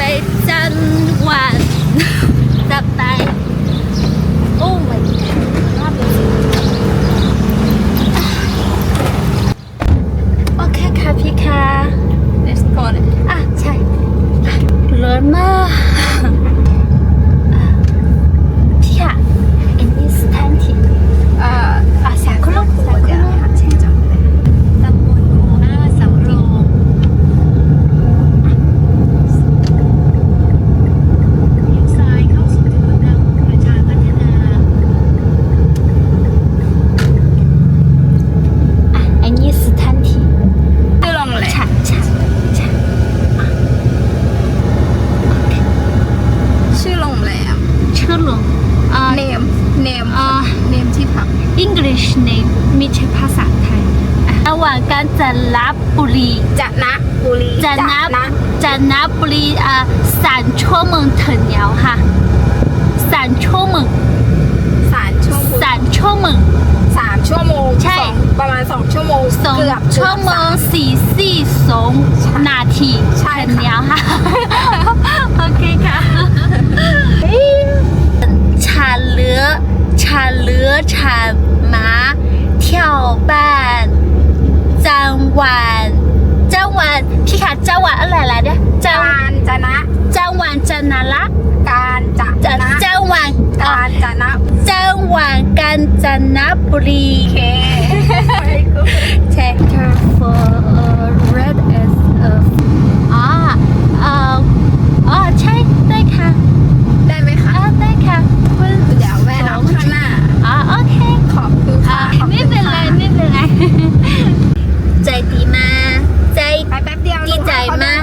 bye นาบุรีอ่าสารชั่วเมืองเถียวค่ะสารชั่วเมืองสามชั่วโมงสาชั่วเมือง สามชั่วโมงใช่ประมาณสองชั่วโมงสองชั่วโมงสี่สี่สองนาทีเถียวค่ะ โอเคค่ะชาเลือชาเลือชาม้าเที่ยวบ้าน หว่างกาญจนบุรีเค Tractor for uh, red as a อ๋อเอ่ออ๋อใช่ได้ค่ะได้ไหมคะอ้ได้ค่ะคุณเดี๋ยวแวะรับข้างหน้าอ๋อโอเคขอบคุณค่ะไม่เป็นไรไม่เป็นไร ใจดีมากใจแป๊บเดียวดีใจมาก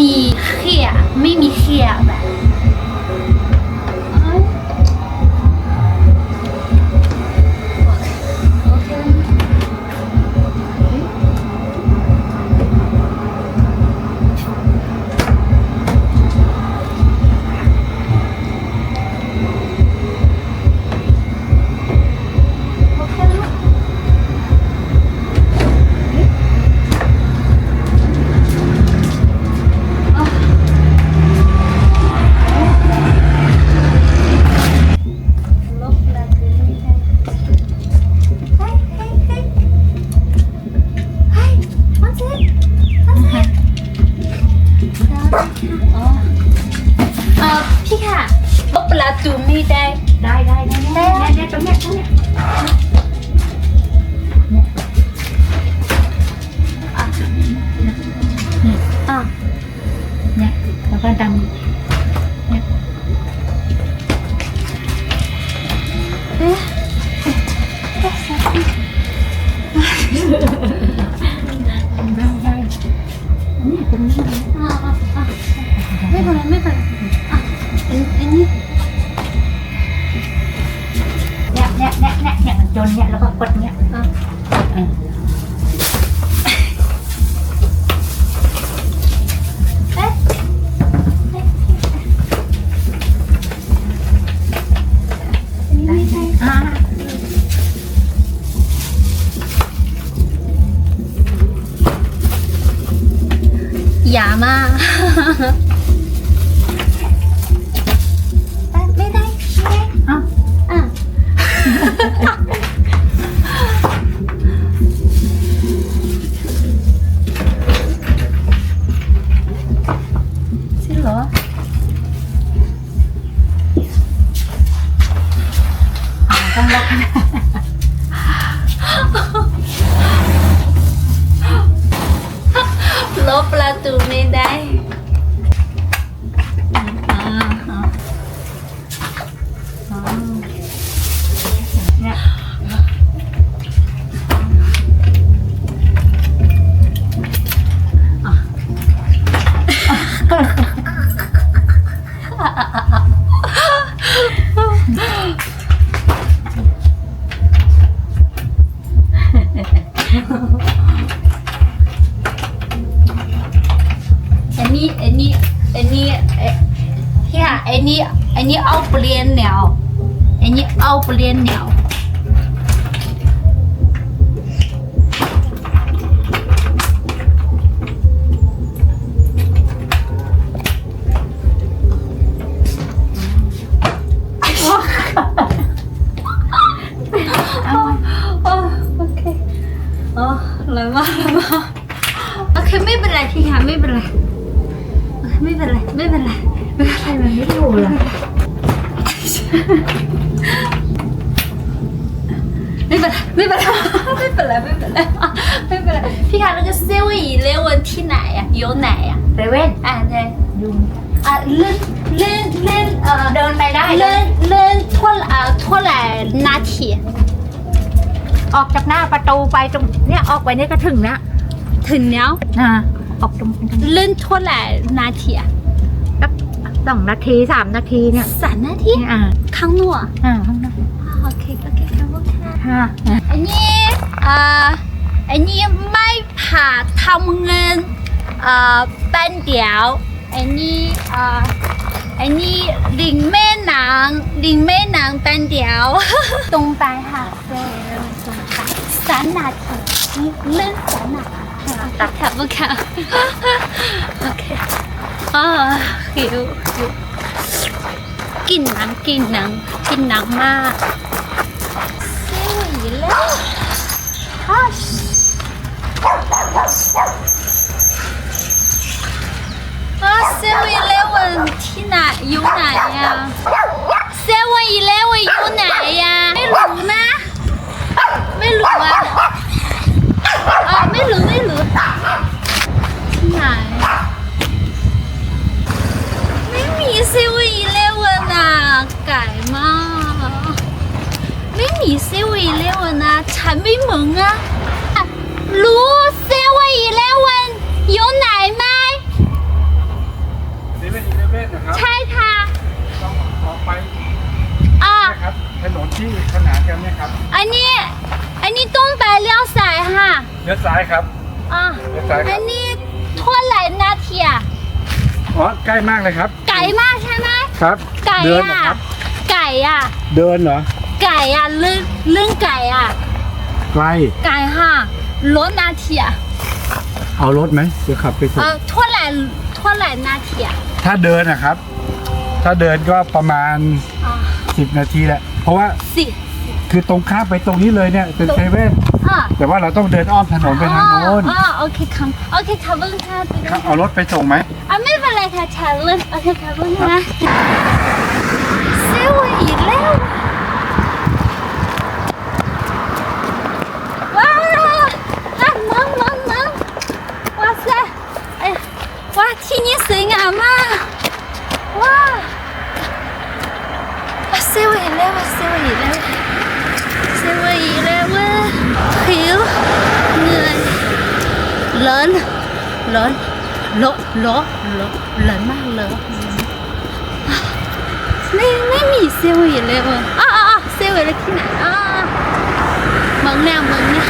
มีเขียไม่มีเขียแบบ ประตูไม่ได้ได้ได้ได้ได้ได้ได้ตรงเนี้ยตรงเนี้ยอะเนี่ยแล้วก็ดันเนี่ยเอ๊ะได้ได้นี่ตรงนี้อะอะไม่เป็นไรไม่เป็นไรอะอันอัน เนี่ยเนี่ยเนี่ยเนี่ยมันจนเนี่ยแล้วก็กดเนี่ยอะเออ โอ้โอเคโอ้เลยมากเลยมากโอเคไม่เป็นไรพี่ค่ะไม่เป็นไรไม่เป็นไรไม่เป็นไรไม่เป็นไรมันไม่อยู่ละไม่เป็นไรไม่เป็นไรไม่เป็นไรไม่เป็นไรไม่เป็นไรพี่คะ那个 seven eleven ที่ไหนอะอยู่ไหนอะเซเว่นอ่าใช่ยุงอะเล่นเล่นเล่นเออเดินไปได้เล่นเล่นทั่วอ่าทั่วไหลนาที ออกจากหน้าประตูไปตรงเนี่ยออกไปนี่ก็ถึงนะถึงแล้วนะออกตรงเลื่อนเท่าแหละนาทีอะสักสองนาทีสามนาทีเนี่ยสามนาทีอ่าข้างหนัวอ่าข้างนอกโอเคโอเคขอบคุณค่ะอันนี้เอ่ออันนี้ไม่ผ่าทำเงินเอ่อเป็นเดียวอันนี้เอ่ออันนี้ลิงแม่นางลิงแม่นางเป็นเดียวตรงไปค่ะเจ สามนาทีเล่นสามนาทีตัดค่ะ不ค่ะโอเคอ่าหิวหิวกินหนังกินหนังกินหนังมากเซเว่นอีกแล้วฮัช啊，Seven Eleven ที่ไหนอยู่ไหนอะ Seven Eleven อยู่ไหนอะไม่รู้นะ ไม่รู้อะอ่าไม่หรู้ไม่หรู้ที่ไหนไม่มี Seven Eleven อะไก่มากไม่มี Seven Eleven อะฉันไม่เหมือนอะรู้ Seven Eleven อยู่ไหนไหมเซเว่นอีเลฟเว่นนะครับใช่ค่ะต้องออกไปอ่า นะครับถนนที่ขนานกันเนี่ยครับ อันนี้ เลี้ยวซ้ายค่ะเลี้ยวซ้ายครับ อ่าเลี้ยวซ้ายคอัรับนนี้เท่าไหร่นาทีอะอ๋อใกล้มากเลยครับ ไก่มากใช่ไหมครับ ไก่เดินเหรออะครับ ไก่อะเดินเหรอไก่อะเรื่องเรื่องไก่อะไกลไก่ค่ะรถนาทีอะเอารถไหมเดี๋ยวขับไปส่งเออเท่าไหร่เท่าไหร่นาทีอะถ้าเดินนะครับ ถ้าเดินก็ประมาณ อ่า10 นาทีแหละเพราะว่าสิ คือตรงข้ามไปตรงนี้เลยเนี่ยเป็นเซเว่นแต่ว่าเราต้องเดินอ้อมถนนไปทางโน้นอ๋อโอเคครับโอเคครับเบิ้งค่ะเอารถไปส่งไหมอ๋อไม่เป็นไรค่ะฉันเลยโอเคครับเบิ้งนะเซเว่นอีกแล้วว้าว่งนั่งนั่งนั่งว้าวเซ่เอ้ยว้าที่นี่สวยงามมาว้าเซเว่นอีกแล้วเซเว่นอีกแล้ว ร้อนร้อนร้อนร้อนร้อนร้อนมากเลยไม่ไม่มีเซเว่นอีกแล้วอะอะเซลล์เว่นที่ไหนอะมึงแนี่ยมึงเนี่ย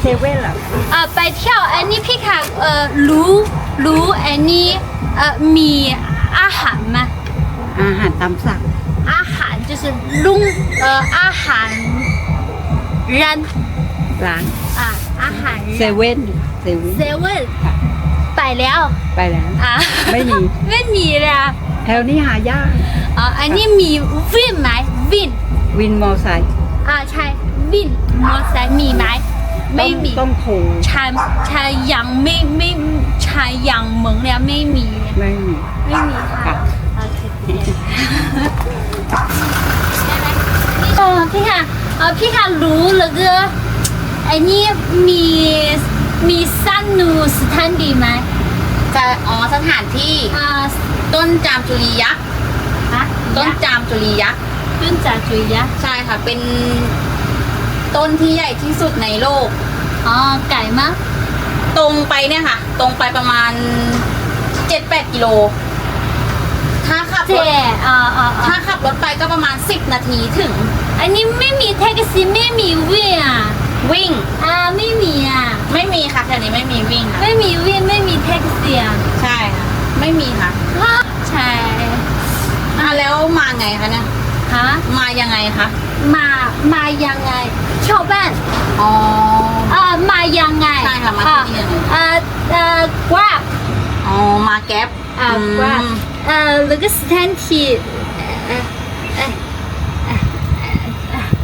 เซเว่นเหรอเอ่อไปเที่ยวอันนี้พี่ค่ะเอ่อรู้รู้อันนี้เอ่อมีอาหารไหมอาหารตามสั่งอาหาร就是ลุงเอ่ออาหารร้านร้านอ่าอาหารเซเว่นเซเว่นเซเว่นไปแล้วไปแล้วอ่าไม่มีไม่มีเลยอะแถวนี้หายากอ๋ออันนี้มีวินไหมวินวินมอไซค์อ่าใช่วินมอเตอร์ไซค์มีไหม ไม่มีต้องโทรฉันฉันยังไม่ไม่ฉันยังเมืองเนี่ยไม่มีไม่มีไม่มีค่ะค่ะโอเคเออพี่ค่ะเออพี่ค่ะรู้แล้วก็ไอ้นี่มีมีสั้นนูสถานดีไหมจะอ๋อสถานที่อ่าต้นจามจุลียักษ์ฮะต้นจามจุลียักษ์ต้นจากจุยยะใช่ค่ะเป็น ต้นที่ใหญ่ที่สุดในโลก อ๋อ ไก่มั้งตรงไปเนี่ยค่ะ ตรงไปประมาณ7-8กิโล ถ้าขับเจรถอ่าอ่าถ้าอ่าขับรถไปก็ประมาณ10นาทีถึง อันนี้ไม่มีแท็กซี่ไม่มีวิ่งอะวิ่ง อ่าไม่มีอะ ไม่มีค่ะแถวนี้ไม่มีวิ่งค่ะ ไม่มีวิ่งไม่มีแท็กซี่อะใช่ค่ะ ไม่มีค่ะ ใช่อะแล้วมาไงคะเนี่ย ฮะมายังไงคะ มามายังไงชาวบ้านอ๋อเอ่อมายังไงใช่ค่ะมาที่นี่ยังไงเอ่อเอ่อ grab อ๋อมาแก๊ปอ่าอืมว่าเอ่อแล้วก็สถานที่เอ่อเอ่อเอ่อเอ่อ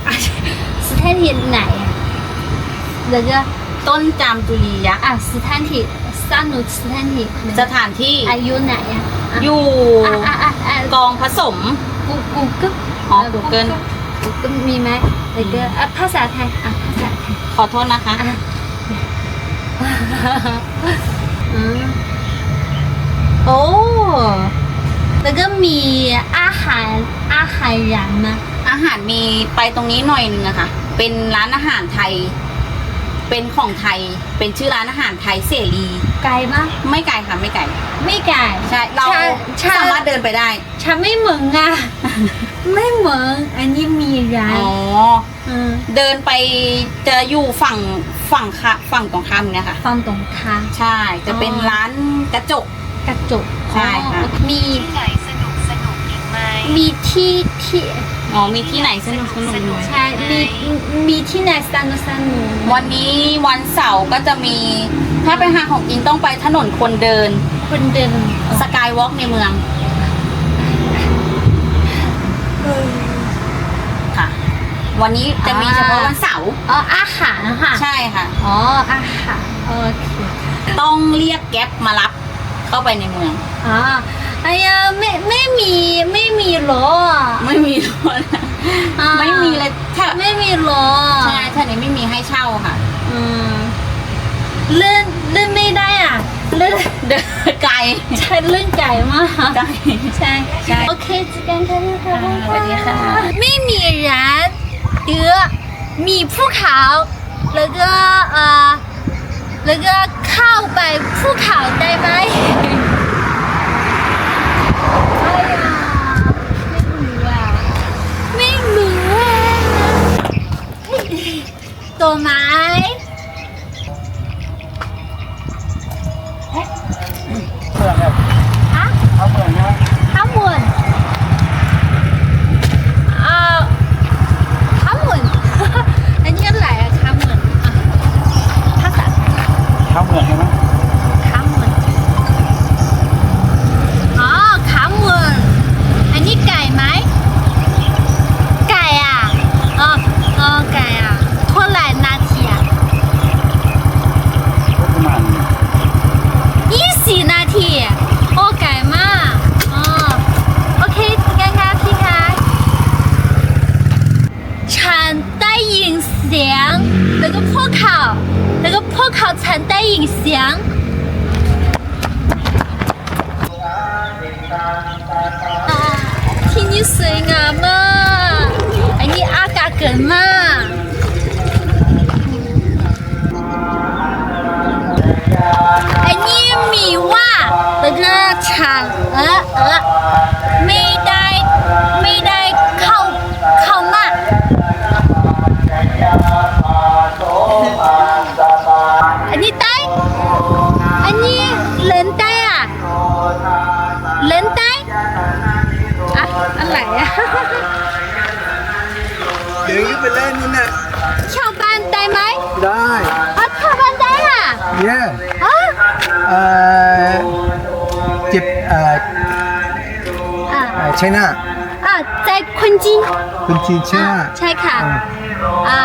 เอ่อสถานที่ไหนอะแล้วก็ต้นจามจุลียักษ์อะสถานที่สนุกสถานที่สถานที่อายุไหนอะอะอยู่อะอะอะอะกองผสมกูกูก็อ๋อ Google กู ก็มีไหมแล้วก็อะภาษาไทยอะภาษาไทยขอโทษนะคะอะอืมโอ้แล้วก็มีอาหารอาหารอย่างนะอาหารมีไปตรงนี้หน่อยนึงอะค่ะ เป็นร้านอาหารไทย เป็นของไทย เป็นชื่อร้านอาหารไทยเสรี ไกลมากไม่ไกลค่ะไม่ไกล ไม่ไกล ใช่ เราใช่ใช่สามารถเดินไปได้ ฉันไม่เหมือนอะ ไม่เหมือนอันนี้มีร้านอ๋อมเดินไปจะอยู่ฝั่งฝั่งค่ะฝั่งตรงข้ามเนี่ยค่ะฝั่งตรงข้ามใช่ จะเป็นร้านกระจก กระจกใช่ค่ะ อ๋อมีที่ไหนสนุกสนุกอีกไหมมีที่ที่อ๋อ มีที่ไหนสนุกสนุกไหมใช่มีมีที่ไหนสนุกสนุกวันนี้วันเสาร์ก็จะมี ถ้าไปหาของกินต้องไปถนนคนเดินคนเดินสกายวอล์กในเมือง ค่ะ วันนี้จะมีเฉพาะวันเสาร์อ๋ออาหารค่ะใช่ค่ะอ๋ออาหารโอเคต้องเรียกแก๊ปมารับเข้าไปในเมืองอ๋อไอ้ยาไม่ไม่มีไม่มีรถอะไม่มีรถอ่าไม่มีเลยถ้าไม่มีรถใช่ท่านี้ไม่มีให้เช่าค่ะ อืมเลื่อนเลื่อนไม่ได้อะเลื่อนเดินไกลใช่เลื่อนไก่มากไกลใช่ใช่โอเคเจอกันค่ะพี่ค่ะอ่าสวัสดีค่ะไม่มีร้าน เดือมีภูเขาแล้วก็เอ่อแล้วก็เข้าไปภูเขาได้ไหมไม่รู้อะไม่รู้อะเฮ้ยตัวไม้ ไปเล่นนี่นะชาวบ้านได้ไหมได้ชาวบ้านได้ค่ะ yeah อ๋อเอ่อเจ็บเอ่อเออใช่หน้าอะใจคนจีนคนจีนใช่ไหมใช่ค่ะอะ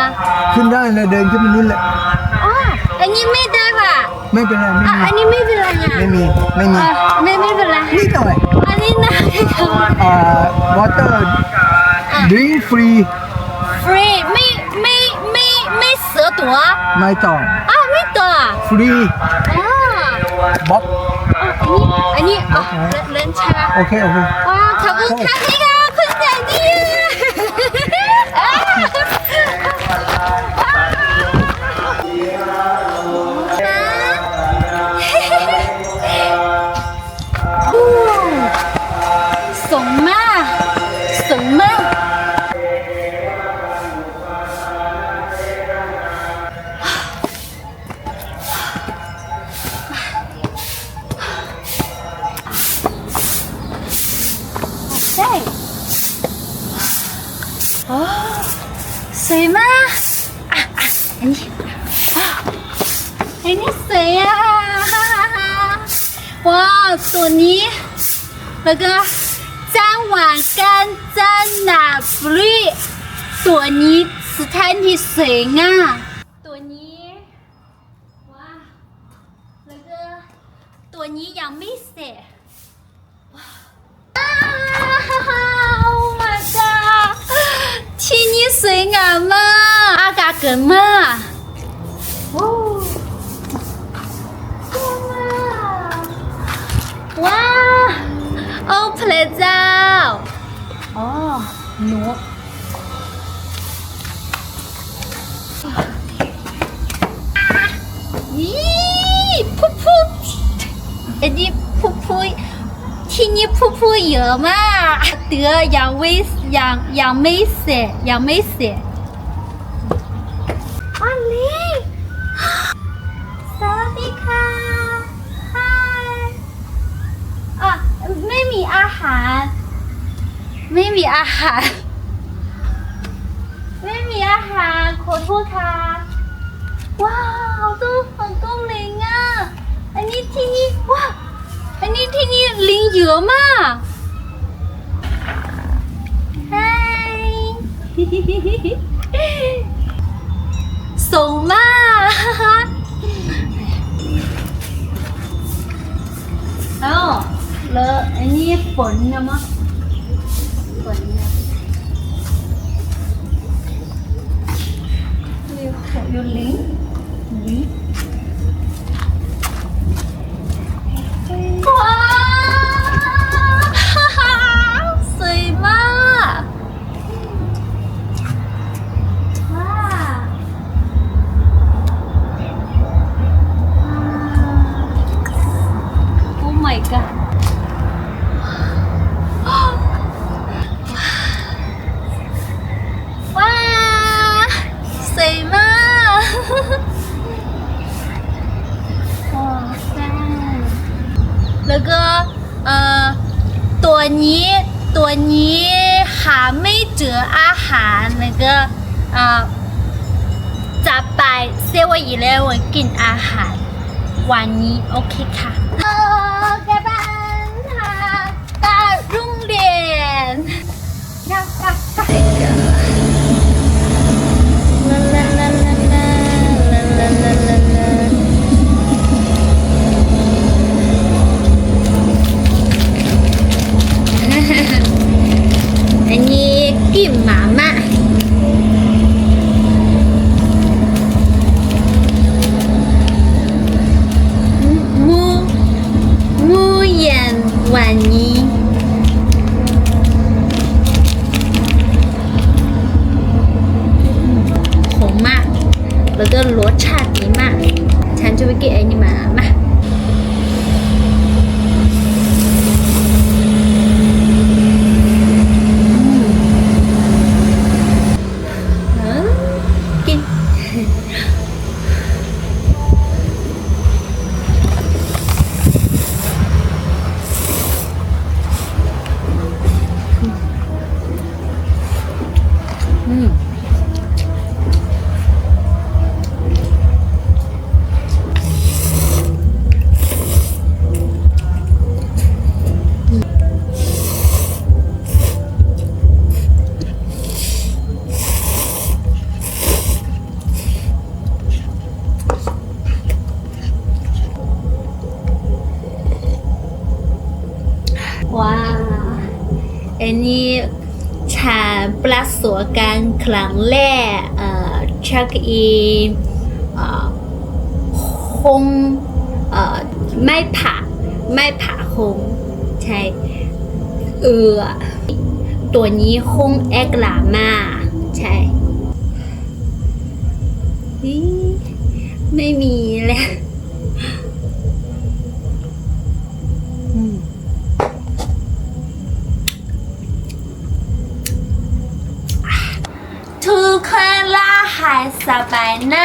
ขึ้นได้เลยเดินขึ้นไปนู่นแหละอ๋ออันนี้ไม่ได้ป่ะไม่เป็นไรไม่ะอันนี้ไม่เป็นไรอะไม่มีไม่มีไม่ไม่เป็นไรไม่มีนิดหน่อยอันนี้นะอ่า water drink free ฟรีไม่ไม่ไม่ไม่เสือตัวไม่ต้องอะไม่ตัว free อ๋อบ๊อบอันนี้อันนี้อ๋อเล่นเล่นใช่ไหมโอเคโอเคว้าวขอบคุณค่ะพี่ค่ะคุณแสนดี 朵尼那个咱晚干咱那不累朵尼斯坦妮谁啊。朵尼哇那个朵尼杨梅色哇啊哈哈 oh my god 请你随俺们阿嘎更们 โอ้พระเจ้าอ๋อหนูยี่พุพุอันนี้พุพุที่นี่พุพุเยอะมากเตือยังไม่ยังยังไม่เสร็จยังไม่เสร็จอันนี้สวัสดีค่ะ Hi อะ ไม่มีอาหาร ไม่มีอาหาร ไม่มีอาหารขอโทษค่ะ ว้าวตู้很多ลิงอะ อันนี้ที่นี่ว้าอันนี้ที่นี่ลิงเยอะมาก Hi สูงมากเอ้า เลอะอันนี้ฝนนะมั้งฝนารแล้วก็เอ่อจะไปเซเว่นอีเลฟเว่นกินอาหาร วันนี้โอเคค่ะ แล้วก็รสชาติดีมาก ฉันจะไปกินอันนี้มามา นี้ฉันประสบการณ์ครั้งแรกเอ่อเช็คอินเอ่อห้องเอ่อไม่ผ่าไม่ผ่าห้องใช่เออตัวนี้ห้องเอกลามาใช่ไม่มีแล้ว 还是小白呢